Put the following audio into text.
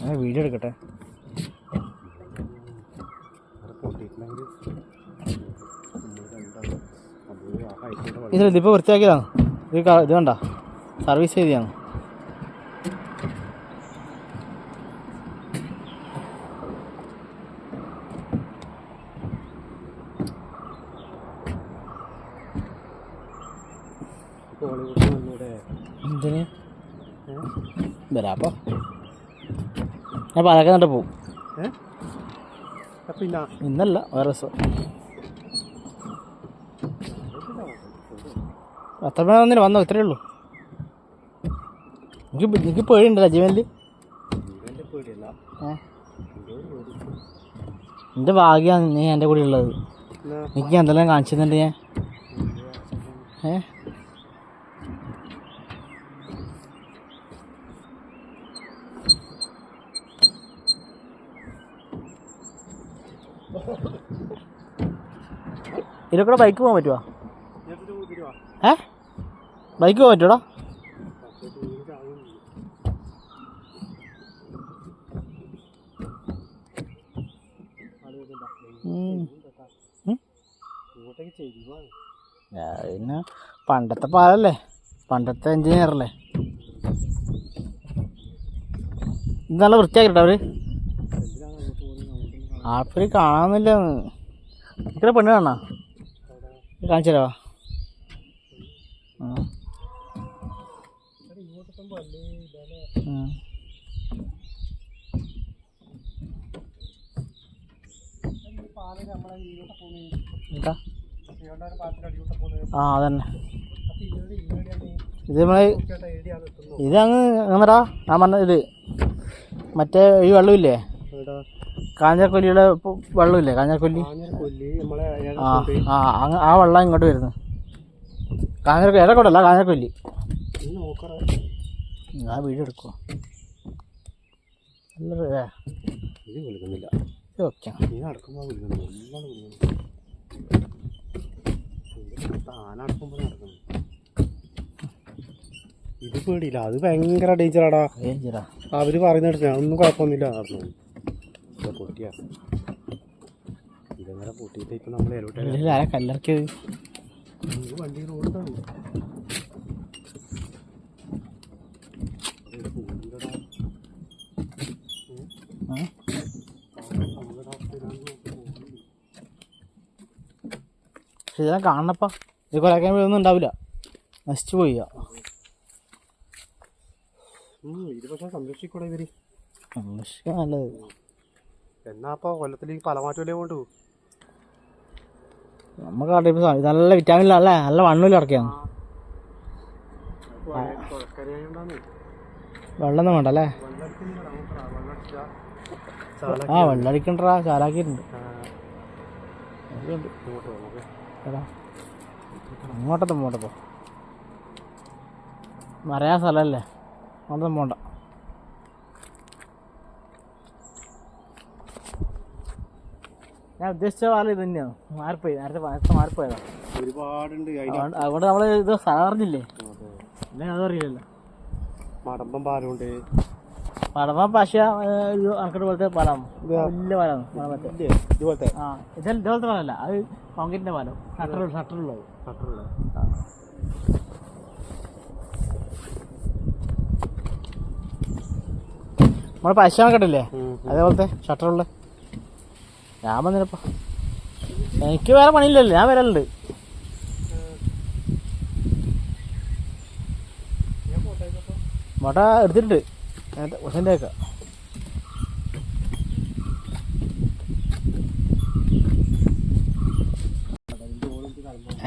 ഞാൻ വീഡിയോ എടുക്കട്ടെ? ഇതിപ്പോ ഇതിൽ ഇതിപ്പോൾ വൃത്തിയാക്കിയതാണ്? ഇത് ഇത് കണ്ട? സർവീസ് ചെയ്തതാണ്? കോളിവുഡ് വന്നൂടെ അപ്പോൾ ഞാൻ പാലക്കാട് പോവും. പിന്നെ ഇന്നല്ല വേറെ ദിവസം. അത്ര വന്നില്ല വന്നോ ഇത്രയേ ഉള്ളൂ. എനിക്ക് എനിക്ക് പേടിയുണ്ടല്ലോ ജീവനിൽ എന്റെ ഭാഗ്യമാണ് നീ എന്റെ കൂടെ ഉള്ളത്. എനിക്ക് എന്തെല്ലാം കാണിച്ചു തന്നിട്ട് ഞാൻ? ഏ? ഇതിലൂടെ ബൈക്ക് പോകാൻ ഊതിരുവാ ഏ? ബൈക്ക് പോകാൻ പറ്റൂടാ പിന്നെ പണ്ടത്തെ പാലല്ലേ? പണ്ടത്തെ എഞ്ചിനീയർ അല്ലേ? നല്ല വൃത്തിയാക്കിട്ടോ അവർ. കാണാൻ കാണാന്നില്ല ഇത്ര പെണ്ണ് കാണാ? കാണിച്ചു തരാവാ ആ. നമ്മളെ അതന്നെ. ഇത് നമ്മൾ ചേട്ടാ എവിടെയാണ് എത്തുന്നത് ഇത് അങ്ങ് അങ്ങനടാ ഞാൻ പറഞ്ഞ ഇത്. മറ്റേ ഈ വെള്ളമില്ലേ? കാഞ്ഞാക്കൊല്ലിയുടെ വെള്ളമില്ലേ? കാഞ്ഞാക്കൊല്ലി നമ്മളെ ആ ആ ആ വെള്ളം ഇങ്ങോട്ട് വരുന്നു. കാഞ്ഞാക്കൊല്ലി ഏതൊക്കെ കാഞ്ഞാക്കൊല്ലി ഞാൻ വീട് ഏ, ഇത് ഓക്കെ. പേടിയില്ല. അത് ഭയങ്കര ഡേഞ്ചറാടാ അവർ പറയുന്ന ഒന്നും കുഴപ്പമൊന്നുമില്ല. നടന്നു പൊട്ടിയാ ഇതെങ്ങനെ പൊട്ടിയിട്ട് ഇപ്പം നമ്മൾ എലോട്ടെ ആരാ കല്ലറക്കിയത് വണ്ടി? പക്ഷെ ഇതിനെ കാണണപ്പാ. ഇത് കുറയ്ക്കാൻ ഒന്നും ഉണ്ടാവില്ല. നശിച്ചു പോയി ഇത് പക്ഷെ സംരക്ഷിക്കൂടെ ഇവർ? സംരക്ഷിക്കാൻ നല്ലത്. എന്നാ അപ്പൊ കൊല്ലത്തിലേക്ക് പല മാറ്റമല്ലേ കൊണ്ടു നമുക്ക് അവിടെ നല്ല വിറ്റാമിൻ അല്ലേ? നല്ല വണ്ണൂൽ ഇറക്കിയാണ് വെള്ളം വേണ്ട അല്ലേ? ആ വെള്ളം അടിക്കണ്ടാ. ചാലാക്കിയിട്ടുണ്ട് അങ്ങോട്ടത്തെ പോണ്ടപ്പോ മറയാ സ്ഥലമല്ലേ അങ്ങോട്ടൊന്നും പോണ്ട. ഞാൻ ഉദ്ദേശിച്ച പാല ഇത് തന്നെയാണ് മാറിപ്പോയി. നേരത്തെ നേരത്തെ മാറിപ്പോയതാ. ഒരുപാടുണ്ട് അതുകൊണ്ട് നമ്മൾ നമ്മൾ ഇത് സാറിഞ്ഞില്ലേ അല്ലെങ്കിൽ അതും അറിയില്ലല്ലോ. മടമ്പം പാലുണ്ട്. മടമ്പം പശ ഒരു പോലത്തെ പാലാണ്. വലിയ പാലാണ്. ഇതുപോലത്തെ. ആ ഇതല്ല ഇതുപോലത്തെ പാലല്ല. അത് കോൺക്രീറ്റിന്റെ പാലം. ഷട്ടർ ഷട്ടറുള്ളത് ഷട്ടറുള്ള നമ്മളെ പശ കണ്ടില്ലേ അതേപോലത്തെ ഷട്ടറുള്ള ഞാൻ വന്നിരപ്പോ എനിക്ക് വേറെ പണിയില്ലല്ലോ ഞാൻ വരലുണ്ട്. മുട്ട എടുത്തിട്ടുണ്ട്. ഉഷന്റെ ഒക്കെ.